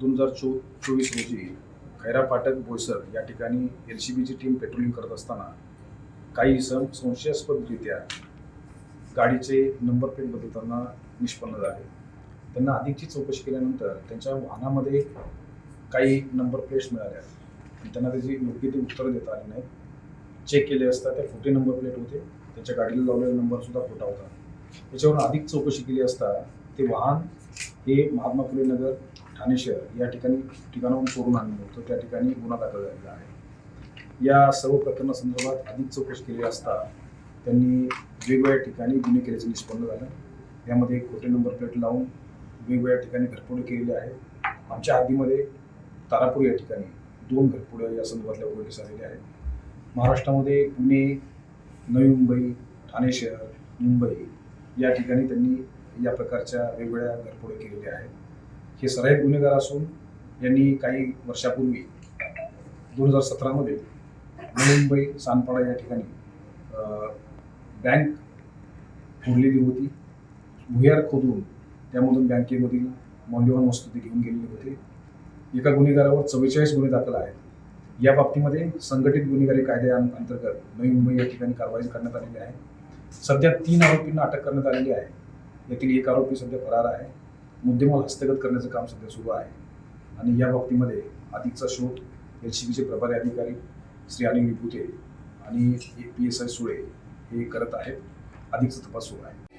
दोन हजार चो चोवीस रोजी खैरा फाटक बोईसर या ठिकाणी एल सी बीची टीम पेट्रोलिंग करत असताना काही इसम संशयास्पदरित्या गाडीचे नंबर प्लेट बदलताना निष्पन्न झाले. त्यांना अधिकची चौकशी केल्यानंतर त्यांच्या वाहनामध्ये काही नंबर प्लेट्स मिळाल्या. आणि त्यांना त्याची योग्य ती उत्तरं देता आली नाहीत. चेक केले असता त्या खोटे नंबर प्लेट होते. त्याच्या गाडीला लावलेला नंबरसुद्धा खोटा होता. याच्यावरून अधिक चौकशी केली असता ते वाहन हे महात्मा फुले नगर ठाणे शहर या ठिकाणी ठिकाणाहून चोरून आणलं होतं त्या ठिकाणी गुन्हा दाखल झालेला आहे. या सर्व प्रकरणासंदर्भात अधिक चौकशी केली असता त्यांनी वेगवेगळ्या ठिकाणी गुन्हे केल्याचं निष्पन्न झालं. यामध्ये खोटे नंबर प्लेट लावून वेगवेगळ्या ठिकाणी घरफोडी केलेली आहे आमच्या हद्दीमध्ये तारापूर या ठिकाणी दोन घरफोड्या या संदर्भातल्या उघडकीस आलेल्या आहेत. महाराष्ट्रामध्ये पुणे नवी मुंबई ठाणे शहर मुंबई या ठिकाणी त्यांनी या प्रकारच्या वेगवेगळ्या घरफोड्या केलेल्या आहेत. हे सराईत गुन्हेगार असून यांनी काही वर्षापूर्वी दोन हजार सतरामध्ये मुंबई सानपाडा या ठिकाणी बँक फोडलेली होती. भुयार खोदून त्यामधून बँकेमधील मौल्यवान वस्तू ते घेऊन गेलेले होते. एका गुन्हेगारावर चव्वेचाळीस गुन्हे दाखल आहेत. या बाबतीमध्ये संघटित गुन्हेगारी कायद्या अंतर्गत नवी मुंबई या ठिकाणी कारवाई करण्यात आलेली आहे. सध्या तीन आरोपींना अटक करण्यात आलेली आहे. यातील एक आरोपी सध्या फरार आहे. मुद्देमाल हस्तगत करण्याचं काम सध्या सुरू आहे. आणि या बाबतीमध्ये अधिकचा शोध एल सी बीचे प्रभारी अधिकारी श्री अनिल विभूते आणि पी एस आय सुळे हे करत आहेत. अधिकचा तपास सुरू आहे.